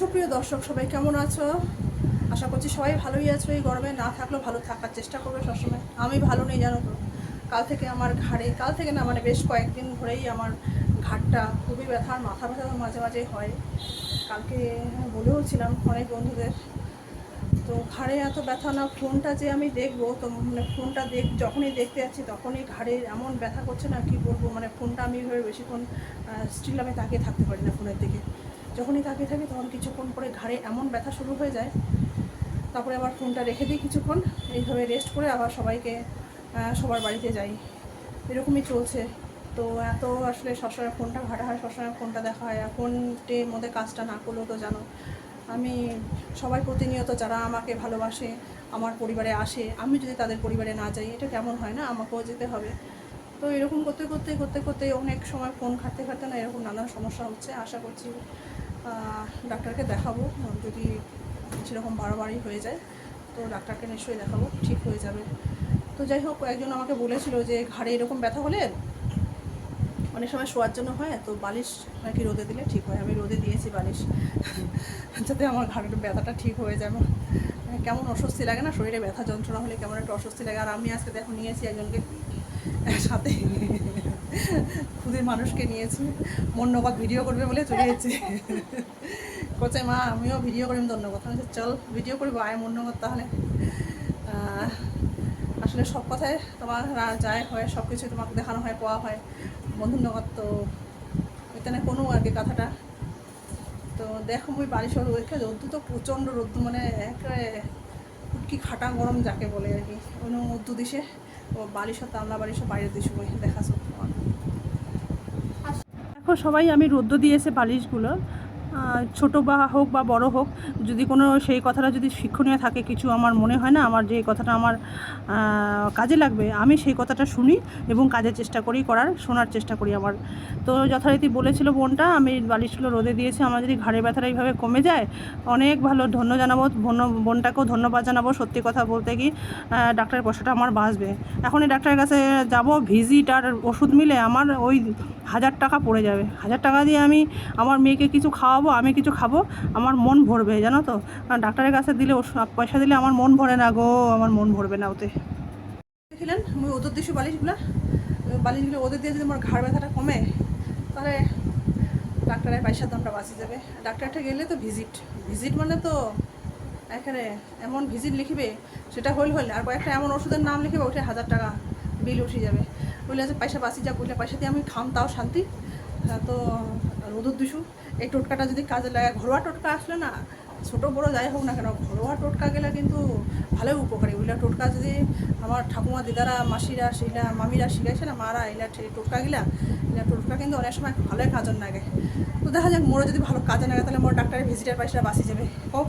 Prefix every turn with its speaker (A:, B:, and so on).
A: সুপ্রিয় দর্শক, সবাই কেমন আছো? আশা করছি সবাই ভালোই আছো। এই গরমে না থাকলেও ভালো থাকার চেষ্টা করবে সবসময়। আমি ভালো নেই, জানো তো। কাল থেকে আমার ঘাড়ে কাল থেকে না মানে বেশ কয়েকদিন ধরেই আমার ঘাটটা খুবই ব্যথা আর মাথা ব্যথা মাঝে মাঝে হয়। কালকে বলেও ছিলাম অনেক বন্ধুদের। তো ঘাড়ে এত ব্যথা না, ফোনটা যে আমি দেখব, তো মানে ফোনটা দেখ যখনই দেখতে যাচ্ছি, তখনই ঘাড়ে এমন ব্যথা করছে না, কি বলব? মানে ফোনটা আমি বেশিক্ষণ স্টিল আমি তাকিয়ে থাকতে পারি না ফোনের দিকে। যখনই তাকিয়ে থাকি, তখন কিছুক্ষণ পরে ঘাড়ে এমন ব্যথা শুরু হয়ে যায়। তারপরে আবার ফোনটা রেখে দিই কিছুক্ষণ। এইভাবে রেস্ট করে আবার সবাইকে সবার বাড়িতে যাই। এরকমই চলছে। তো এত আসলে সবসময় ফোনটা ঘাটা হয় সবসময় ফোনটা দেখা হয়। ফোনটির মধ্যে কাজটা না করলেও তো জানো, আমি সবাই প্রতিনিয়ত যারা আমাকে ভালোবাসে, আমার পরিবারে আসে, আমি যদি তাদের পরিবারে না যাই, এটা কেমন হয় না? আমাকেও যেতে হবে। তো এরকম করতে করতে করতে করতে অনেক সময় ফোন ঘাটতে ঘাটতে না এরকম নানান সমস্যা হচ্ছে। আশা করছি ডাক্তারকে দেখাবো। যদি সেরকম বারোবারই হয়ে যায়, তো ডাক্তারকে নিশ্চয়ই দেখাবো, ঠিক হয়ে যাবে। তো যাই হোক, একজন আমাকে বলেছিল যে ঘাড়ে এরকম ব্যথা হলে অনেক সময় শোয়ার জন্য হয়, তো বালিশ নাকি রোদে দিলে ঠিক হয়। আমি রোদে দিয়েছি বালিশ, যাতে আমার ঘাড়ের ব্যথাটা ঠিক হয়ে যাবে। কেমন অস্বস্তি লাগে না, শরীরে ব্যথা যন্ত্রণা হলে কেমন একটা অস্বস্তি লাগে। আর আমি আজকে দেখো নিয়েছি একজনকে। সাথে খুদের মানুষকে নিয়েছি। মন্যকত ভিডিও করবে বলে চলে গেছে কোচে মা, আমিও ভিডিও করি ধন্যবাদ আমি চল ভিডিও করব, আয় মন্যকত তাহলে। আসলে সব কথায় তোমার যায়, হয় সব কিছু তোমাকে দেখানো হয়, পাওয়া হয়। বন্ধুনগর তো এখানে কোনো আর কি কথাটা। তো দেখো, মুই বাড়ি সব রোদকে রোদ্দু তো প্রচণ্ড রোদ্দু মানে একেবারে কি খাটা গরম যাকে বলে আর কি। কোনো উদ্দু দিছে ও বালিশ তামলা বালিশ বাইরের দিয়ে ওই দেখাছো তোমার। দেখো সবাই, আমি রোদ্দ দিয়েছে বালিশগুলো। ছোট বা হোক বা বড় হোক, যদি কোনো সেই কথাটা যদি শিক্ষণীয় থাকে, কিছু আমার মনে হয় না, আমার যে কথাটা আমার কাজে লাগবে, আমি সেই কথাটা শুনি এবং কাজের চেষ্টা করি, করার, শোনার চেষ্টা করি আমার। তো যথারীতি বলেছিল বোনটা, আমি বালিশগুলো রোদে দিয়েছি, আমার যদি ঘাড়ে ব্যথাটা এইভাবে কমে যায়, অনেক ভালো ধন্য জানাব বোন বোনটাকেও ধন্যবাদ জানাব, সত্যি কথা বলতে কি ডাক্তারের পয়সাটা আমার বাঁচবে। এখন এই ডাক্তারের কাছে যাব ভিজিট আর ওষুধ মিলে আমার ওই হাজার টাকা পড়ে যাবে। হাজার টাকা দিয়ে আমি আমার মেয়েকে কিছু খাওয়াবো আমি কিছু খাব আমার মন ভরবে জানো তো? ডাক্তারের কাছে দিলে পয়সা দিলে আমার মন ভরে না গো আমার মন ভরবে না ওতে। দেখলেন আমি ওদের দিশু বালিশগুলো? বালিশগুলো ওদের দিয়ে যদি আমার ঘাড় ব্যথাটা কমে তাহলে ডাক্তারের পয়সার দামটা বাঁচিয়ে যাবে। ডাক্তারটা গেলে তো ভিজিট ভিজিট মানে তো এখানে এমন ভিজিট লিখিবে সেটা হইল হইল আর কয়েকটা এমন ওষুধের নাম লিখিবে ওঠে হাজার টাকা বিল উঠে যাবে। বললে যে পয়সা বাঁচি যা বললে পয়সা দিয়ে আমি খাম তাও শান্তি। হ্যাঁ, তো রোদুর দিশু এই টোটকাটা যদি কাজে লাগে, ঘরোয়া টোটকা আসলে না, ছোটো বড়ো যাই হোক না কেন, ঘরোয়া টোটকা গেলে কিন্তু ভালোই উপকারী। ওইগুলা টোটকা যদি আমার ঠাকুমা, দিদারা, মাসিরা, সেইলা, মামিরা শিখাইছে না, মারা সেই টোটকা গিলা এগুলা টোটকা কিন্তু অনেক সময় ভালোই কাজের লাগে তো দেখা যাক মোড়ে যদি ভালো কাজে লাগে তাহলে মোর ডাক্তারের ভিজিটার পয়সা বাঁচি যাবে। হোক।